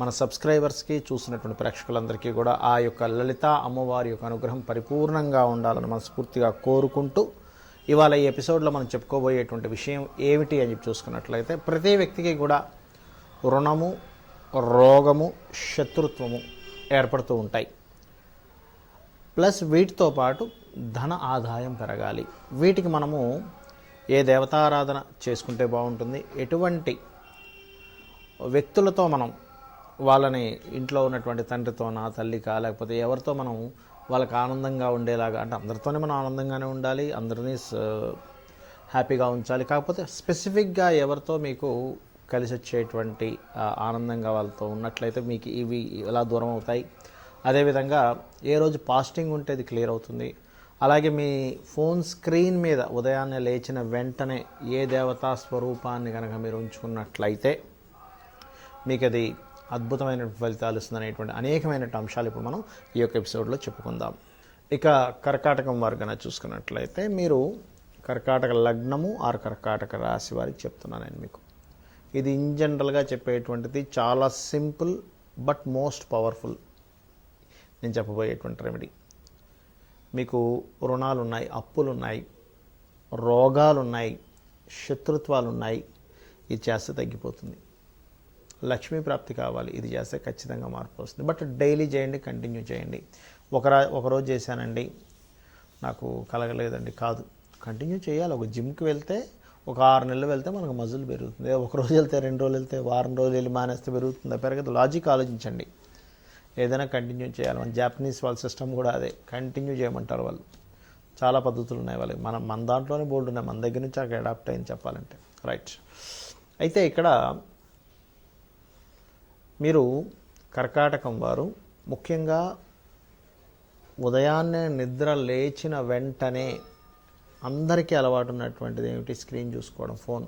మన సబ్స్క్రైబర్స్కి చూసినటువంటి ప్రేక్షకులందరికీ కూడా ఆ యొక్క లలిత అమ్మవారి యొక్క అనుగ్రహం పరిపూర్ణంగా ఉండాలని మనస్ఫూర్తిగా కోరుకుంటూ ఇవాళ ఈ ఎపిసోడ్లో మనం చెప్పుకోబోయేటువంటి విషయం ఏమిటి అని చెప్పి చూసుకున్నట్లయితే ప్రతి వ్యక్తికి కూడా రుణము రోగము శత్రుత్వము ఏర్పడుతూ ఉంటాయి. ప్లస్ వీటితో పాటు ధన ఆదాయం పెరగాలి. వీటికి మనము ఏ దేవతారాధన చేసుకుంటే బాగుంటుంది? ఎటువంటి వ్యక్తులతో మనం వాళ్ళని ఇంట్లో ఉన్నటువంటి తండ్రితోనా తల్లికా లేకపోతే ఎవరితో మనం వాళ్ళకి ఆనందంగా ఉండేలాగా అంటే అందరితోనే మనం ఆనందంగానే ఉండాలి అందరినీ హ్యాపీగా ఉంచాలి. కాకపోతే స్పెసిఫిక్గా ఎవరితో మీకు కలిసి వచ్చేటువంటి ఆనందంగా వాళ్ళతో ఉన్నట్లయితే మీకు ఇవి ఎలా దూరం అవుతాయి. అదేవిధంగా ఏ రోజు పాస్టింగ్ ఉంటే అది క్లియర్ అవుతుంది. అలాగే మీ ఫోన్ స్క్రీన్ మీద ఉదయాన్నే లేచిన వెంటనే ఏ దేవతా స్వరూపాన్ని కనుక మీరు ఉంచుకున్నట్లయితే మీకు అది అద్భుతమైన ఫలితాలు ఇస్తుంది అనేటువంటి అనేకమైన అంశాలు ఇప్పుడు మనం ఈ యొక్క ఎపిసోడ్లో చెప్పుకుందాం. ఇక కర్కాటకం వారు కనుక చూసుకున్నట్లయితే మీరు కర్కాటక లగ్నము ఆర్ కర్కాటక రాశి వారికి చెప్తున్నాను నేను మీకు. ఇది ఇన్ జనరల్గా చెప్పేటువంటిది చాలా సింపుల్ బట్ మోస్ట్ పవర్ఫుల్ నేను చెప్పబోయేటువంటి రెమెడీ. మీకు రుణాలు ఉన్నాయి అప్పులు ఉన్నాయి రోగాలు ఉన్నాయి శత్రుత్వాలు ఉన్నాయి ఇది చేస్తే తగ్గిపోతుంది. లక్ష్మీ ప్రాప్తి కావాలి. ఇది చేస్తే ఖచ్చితంగా మార్పు వస్తుంది. బట్ డైలీ చేయండి కంటిన్యూ చేయండి. ఒక ఒకరోజు చేశానండి. నాకు కలగలేదండి కాదు. కంటిన్యూ చేయాలి. ఒక జిమ్కి వెళ్తే ఒక ఆరు నెలలు వెళ్తే మనకు మజులు పెరుగుతుంది. ఒక రోజు వెళ్తే రెండు రోజులు వెళ్తే వారం రోజులు వెళ్ళి మానేస్తే పెరుగుతుందా. పెరగదు. లాజిక్ ఆలోచించండి. ఏదైనా కంటిన్యూ చేయాలి. మన జాపనీస్ వాళ్ళ సిస్టమ్ కూడా అదే. కంటిన్యూ చేయమంటారు వాళ్ళు. చాలా పద్ధతులు ఉన్నాయి వాళ్ళకి. మనం మన దాంట్లోనే బోల్డ్ ఉన్నాయి మన దగ్గర నుంచి అక్కడ అడాప్ట్ అయింది చెప్పాలంటే. రైట్. అయితే ఇక్కడ మీరు కర్కాటకం వారు ముఖ్యంగా ఉదయాన్నే నిద్ర లేచిన వెంటనే అందరికీ అలవాటు ఉన్నటువంటిది ఏమిటి? స్క్రీన్ చూసుకోవడం ఫోన్.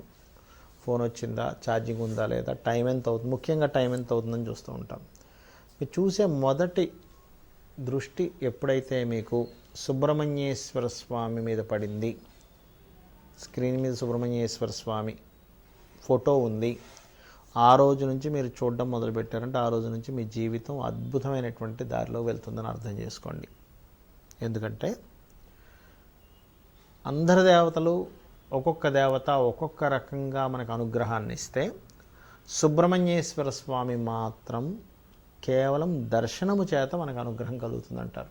ఫోన్ వచ్చిందా? ఛార్జింగ్ ఉందా లేదా? టైం ఎంత అవుతుంది? ముఖ్యంగా టైం ఎంత అవుతుందని చూస్తూ ఉంటాం. మీరు చూసే మొదటి దృష్టి ఎప్పుడైతే మీకు సుబ్రహ్మణ్యేశ్వర స్వామి మీద పడింది స్క్రీన్ మీద సుబ్రహ్మణ్యేశ్వర స్వామి ఫోటో ఉంది ఆ రోజు నుంచి మీరు చూడడం మొదలుపెట్టారంటే ఆ రోజు నుంచి మీ జీవితం అద్భుతమైనటువంటి దారిలో వెళ్తుందని అర్థం చేసుకోండి. ఎందుకంటే అందరి దేవతలు ఒక్కొక్క దేవత ఒక్కొక్క రకంగా మనకు అనుగ్రహాన్ని ఇస్తే సుబ్రహ్మణ్యేశ్వర స్వామి మాత్రం కేవలం దర్శనము చేత మనకు అనుగ్రహం కలుగుతుందంటారు.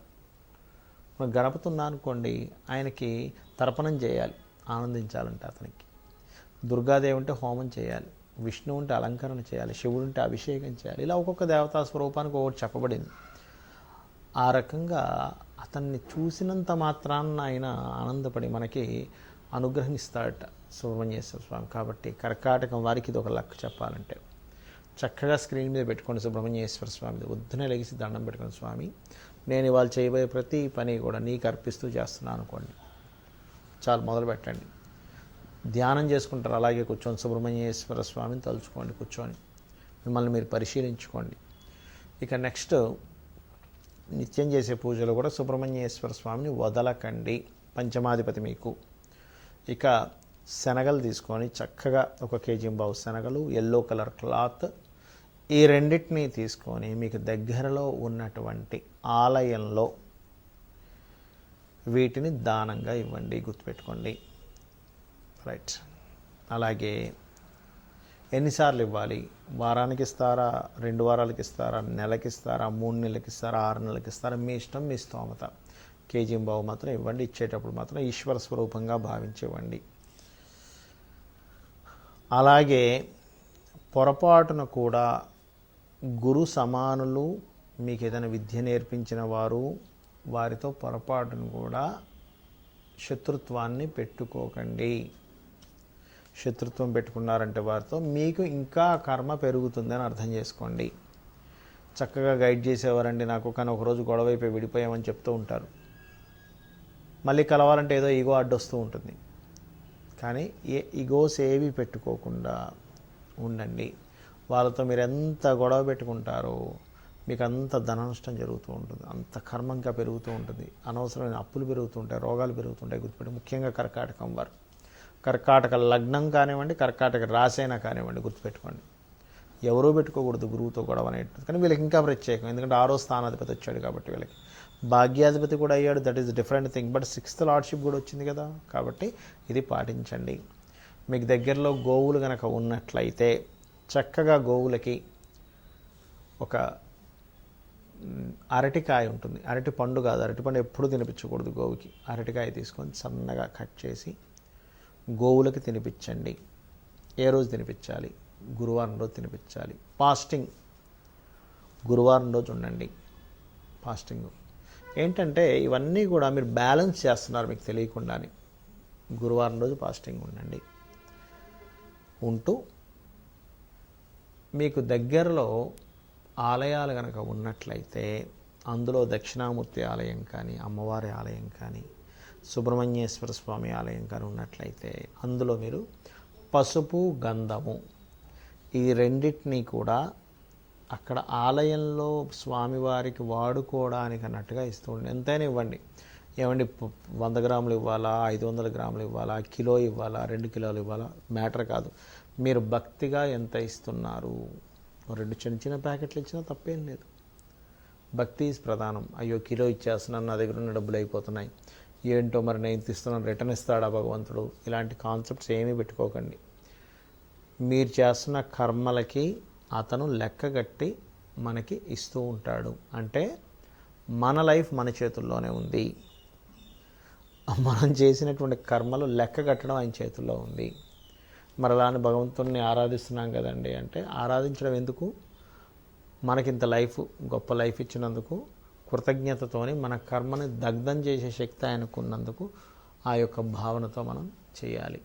మనం గణపతి ఉన్నా అనుకోండి ఆయనకి తర్పణం చేయాలి ఆనందించాలంటే అతనికి. దుర్గాదేవి అంటే హోమం చేయాలి. విష్ణు ఉంటే అలంకరణ చేయాలి శివుడు ఉంటే అభిషేకం చేయాలి. ఇలా ఒక్కొక్క దేవతా స్వరూపానికి ఒకటి చెప్పబడింది. ఆ రకంగా అతన్ని చూసినంత మాత్రాన ఆయన ఆనందపడి మనకి అనుగ్రహం ఇస్తాడట సుబ్రహ్మణ్యేశ్వర స్వామి కాబట్టి కర్కాటకం వారికి ఇది ఒక లక్ చెప్పాలంటే. చక్కగా స్క్రీన్ మీద పెట్టుకోండి సుబ్రహ్మణ్యేశ్వర స్వామి వద్దునే లెగిసి దండం పెట్టుకోండి స్వామి. నేను ఇవాళ చేయబోయే ప్రతి పని కూడా నీకు అర్పిస్తూ చేస్తున్నాను అనుకోండి. చాలు మొదలు పెట్టండి ధ్యానం చేసుకుంటారు. అలాగే కూర్చొని సుబ్రహ్మణ్యేశ్వర స్వామిని తలుచుకోండి కూర్చొని. మిమ్మల్ని మీరు పరిశీలించుకోండి. ఇక నెక్స్ట్ నిత్యం చేసే పూజలు కూడా సుబ్రహ్మణ్యేశ్వర స్వామిని వదలకండి పంచమాధిపతి మీకు. ఇక శనగలు తీసుకొని చక్కగా ఒక కేజీ బావు శనగలు ఎల్లో కలర్ క్లాత్ ఈ రెండింటినీ తీసుకొని మీకు దగ్గరలో ఉన్నటువంటి ఆలయంలో వీటిని దానంగా ఇవ్వండి గుర్తుపెట్టుకోండి. రైట్ అలాగే ఎన్నిసార్లు ఇవ్వాలి వారానికి ఇస్తారా రెండు వారాలకి ఇస్తారా నెలకి ఇస్తారా మూడు నెలలకి ఇస్తారా ఆరు నెలలకి ఇస్తారా మీ ఇష్టం మీ స్తోమత. కేజీ బావు మాత్రం ఇవ్వండి ఇచ్చేటప్పుడు మాత్రం ఈశ్వర స్వరూపంగా భావించివ్వండి అలాగే పొరపాటున కూడా గురు సమానులు మీకు ఏదైనా విద్య నేర్పించిన వారు వారితో పొరపాటును కూడా శత్రుత్వాన్ని పెట్టుకోకండి. శత్రుత్వం పెట్టుకున్నారంటే వారితో మీకు ఇంకా కర్మ పెరుగుతుందని అర్థం చేసుకోండి. చక్కగా గైడ్ చేసేవారండి నాకు కానీ ఒకరోజు గొడవైపోయి విడిపోయామని చెప్తూ ఉంటారు. మళ్ళీ కలవాలంటే ఏదో ఈగో అడ్డొస్తూ ఉంటుంది. కానీ ఏ ఈగోస్ ఏవి పెట్టుకోకుండా ఉండండి. వాళ్ళతో మీరు ఎంత గొడవ పెట్టుకుంటారో మీకు అంత ధన నష్టం జరుగుతూ ఉంటుంది. అంత కర్మంగా పెరుగుతూ ఉంటుంది. అనవసరమైన అప్పులు పెరుగుతుంటాయి రోగాలు పెరుగుతుంటాయి గుర్తుపెట్టి ముఖ్యంగా కర్కాటకం వారు. కర్కాటక లగ్నం కానివ్వండి కర్కాటక రాసైనా కానివ్వండి గుర్తుపెట్టుకోండి. ఎవరూ పెట్టుకోకూడదు గురువుతో గొడవ అనేది కానీ వీళ్ళకి ఇంకా ప్రత్యేకం. ఎందుకంటే ఆరో స్థానాధిపతి వచ్చాడు కాబట్టి వీళ్ళకి. భాగ్యాధిపతి కూడా అయ్యాడు. That is different thing but sixth lordship కూడా వచ్చింది కదా. కాబట్టి ఇది పాటించండి. మీకు దగ్గరలో గోవులు కనుక ఉన్నట్లయితే చక్కగా గోవులకి ఒక అరటికాయ ఉంటుంది. అరటి పండు కాదు. అరటి పండు ఎప్పుడు తినిపించకూడదు గోవుకి. అరటికాయ తీసుకొని సన్నగా కట్ చేసి గోవులకి తినిపించండి. ఏ రోజు తినిపించాలి? గురువారం రోజు తినిపించాలి. ఫాస్టింగ్ గురువారం రోజు ఉండండి. ఫాస్టింగ్ ఏంటంటే ఇవన్నీ కూడా మీరు బ్యాలెన్స్ చేస్తున్నారు మీకు తెలియకుండానే. గురువారం రోజు ఫాస్టింగ్ ఉండండి. ఉంటూ మీకు దగ్గరలో ఆలయాలు కనుక ఉన్నట్లయితే అందులో దక్షిణామూర్తి ఆలయం కానీ అమ్మవారి ఆలయం కానీ సుబ్రహ్మణ్యేశ్వర స్వామి ఆలయం కానీ ఉన్నట్లయితే అందులో మీరు పసుపు గంధము ఈ రెండింటినీ కూడా అక్కడ ఆలయంలో స్వామివారికి వాడుకోవడానికి అన్నట్టుగా ఇస్తూ ఉండండి. ఎంతైనా ఇవ్వండి. ఏమండి వంద గ్రాములు ఇవ్వాలా? ఐదు వందల గ్రాములు ఇవ్వాలా? కిలో ఇవ్వాలా? రెండు కిలోలు ఇవ్వాలా? మ్యాటర్ కాదు. మీరు భక్తిగా ఎంత ఇస్తున్నారు? రెండు చిన్న చిన్న ప్యాకెట్లు ఇచ్చినా తప్పేం లేదు. భక్తి ప్రధానం. అయ్యో కిలో ఇచ్చేస్తున్నాను నా దగ్గర ఉన్న డబ్బులు అయిపోతున్నాయి. ఏంటో మరి నేను తీస్తున్నాను రిటర్న్ ఇస్తాడా భగవంతుడు? ఇలాంటి కాన్సెప్ట్స్ ఏమీ పెట్టుకోకండి. మీరు చేస్తున్న కర్మలకి అతను లెక్కగట్టి మనకి ఇస్తూ ఉంటాడు. అంటే మన లైఫ్ మన చేతుల్లోనే ఉంది. మనం చేసినటువంటి కర్మలు లెక్క కట్టడం ఆయన చేతుల్లో ఉంది. మరి అలానే భగవంతుడిని ఆరాధిస్తున్నాం కదండి. అంటే ఆరాధించడం ఎందుకు? మనకింత లైఫ్ గొప్ప లైఫ్ ఇచ్చినందుకు కృతజ్ఞతతోని మన కర్మని దగ్ధం చేసే శక్తి ఆయనకున్నందుకు ఆ యొక్క భావనతో మనం చేయాలి.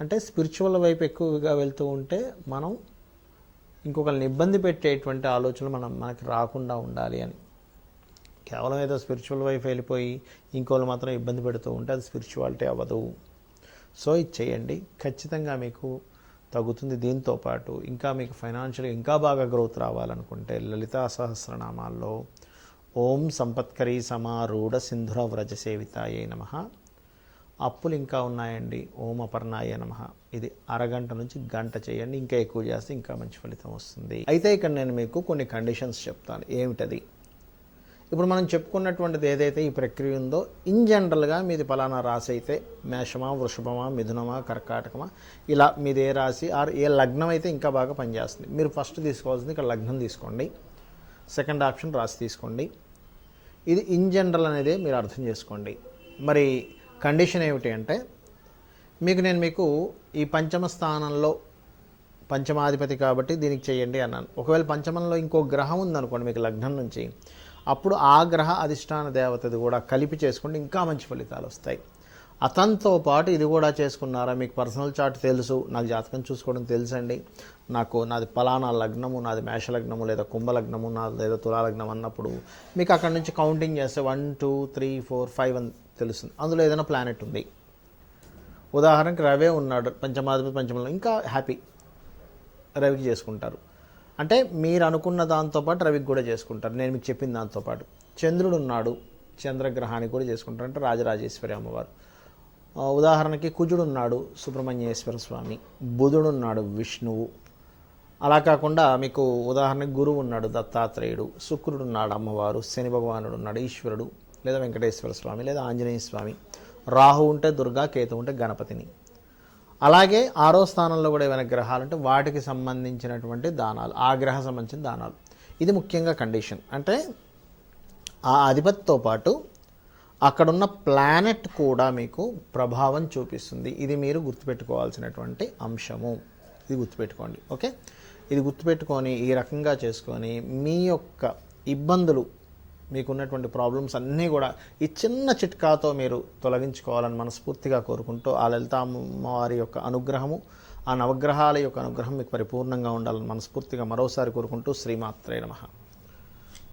అంటే స్పిరిచువల్ వైపు ఎక్కువగా వెళ్తూ ఉంటే మనం ఇంకొకరిని ఇబ్బంది పెట్టేటువంటి ఆలోచనలు మనం మనకి రాకుండా ఉండాలి అని. కేవలం ఏదో స్పిరిచువల్ వైపు వెళ్ళిపోయి ఇంకోళ్ళు మాత్రం ఇబ్బంది పెడుతూ ఉంటే అది స్పిరిచువాలిటీ అవ్వదు. సో ఇది చేయండి. ఖచ్చితంగా మీకు తగ్గుతుంది. దీంతో పాటు ఇంకా మీకు ఫైనాన్షియల్ ఇంకా బాగా గ్రోత్ రావాలనుకుంటే లలితా సహస్రనామాల్లో ఓం సంపత్కరీ సమారూఢ సింధుర వ్రజ సేవితాయే నమ. అప్పులు ఇంకా ఉన్నాయండి. ఓం అపర్ణాయ నమ. ఇది అరగంట నుంచి గంట చేయండి. ఇంకా ఎక్కువ చేస్తే ఇంకా మంచి ఫలితం వస్తుంది. అయితే ఇక్కడ నేను మీకు కొన్ని కండిషన్స్ చెప్తాను. ఏమిటది? ఇప్పుడు మనం చెప్పుకున్నటువంటిది ఏదైతే ఈ ప్రక్రియ ఉందో ఇన్ జనరల్గా మీది పలానా రాశి అయితే మేషమా వృషభమా మిథునమా కర్కాటకమా ఇలా మీది ఏ రాశి ఆర్ ఏ లగ్నం అయితే ఇంకా బాగా పనిచేస్తుంది. మీరు ఫస్ట్ తీసుకోవాల్సింది ఇక్కడ లగ్నం తీసుకోండి. సెకండ్ ఆప్షన్ రాశి తీసుకోండి. ఇది ఇన్ జనరల్ అనేది మీరు అర్థం చేసుకోండి. మరి కండిషన్ ఏమిటి అంటే మీకు నేను మీకు ఈ పంచమ స్థానంలో పంచమాధిపతి కాబట్టి దీనికి చేయండి అన్నాను. ఒకవేళ పంచమంలో ఇంకో గ్రహం ఉందనుకోండి మీకు లగ్నం నుంచి అప్పుడు ఆ గ్రహ అధిష్టాన దేవతది కూడా కలిపి చేసుకుంటే ఇంకా మంచి ఫలితాలు వస్తాయి. అతనితో పాటు ఇది కూడా చేసుకున్నారా? మీకు పర్సనల్ చార్ట్ తెలుసు. నాకు జాతకం చూసుకోవడం తెలుసండి. నాకు నాది పలానా లగ్నము నాది మేష లగ్నము లేదా కుంభ లగ్నము నాది లేదా తులాలగ్నం అన్నప్పుడు మీకు అక్కడ నుంచి కౌంటింగ్ చేస్తే one two three four five అని తెలుస్తుంది. అందులో ఏదైనా ప్లానెట్ ఉంది. ఉదాహరణకి రవే ఉన్నాడు. పంచమాధిపతి పంచమంలో ఇంకా హ్యాపీ రవికి చేసుకుంటారు. అంటే మీరు అనుకున్న దాంతోపాటు రవికి కూడా చేసుకుంటారు. నేను మీకు చెప్పిన దాంతోపాటు చంద్రుడు ఉన్నాడు. చంద్రగ్రహానికి కూడా చేసుకుంటారు. అంటే రాజరాజేశ్వరి అమ్మవారు. ఉదాహరణకి కుజుడున్నాడు సుబ్రహ్మణ్యేశ్వర స్వామి బుధుడు ఉన్నాడు విష్ణువు. అలా కాకుండా మీకు ఉదాహరణకి గురువు ఉన్నాడు దత్తాత్రేయుడు శుక్రుడు ఉన్నాడు అమ్మవారు శని భగవానుడు ఉన్నాడు ఈశ్వరుడు లేదా వెంకటేశ్వర స్వామి లేదా ఆంజనేయ స్వామి రాహు ఉంటే దుర్గా కేతు ఉంటే గణపతిని. అలాగే ఆరో స్థానంలో కూడా ఏమైనా గ్రహాలు ఉంటే వాటికి సంబంధించినటువంటి దానాలు ఆ గ్రహ సంబంధించిన దానాలు. ఇది ముఖ్యంగా కండిషన్. అంటే ఆ అధిపతితో పాటు అక్కడున్న ప్లానెట్ కూడా మీకు ప్రభావం చూపిస్తుంది. ఇది మీరు గుర్తుపెట్టుకోవాల్సినటువంటి అంశము. ఇది గుర్తుపెట్టుకోండి ఓకే? ఇది గుర్తుపెట్టుకొని ఈ రకంగా చేసుకొని మీ యొక్క ఇబ్బందులు మీకున్నటువంటి ప్రాబ్లమ్స్ అన్నీ కూడా ఈ చిన్న చిట్కాతో మీరు తొలగించుకోవాలని మనస్ఫూర్తిగా కోరుకుంటూ ఆ లలిత అమ్మవారి యొక్క అనుగ్రహము ఆ నవగ్రహాల యొక్క అనుగ్రహం మీకు పరిపూర్ణంగా ఉండాలని మనస్ఫూర్తిగా మరోసారి కోరుకుంటూ శ్రీమాత్రే నమ.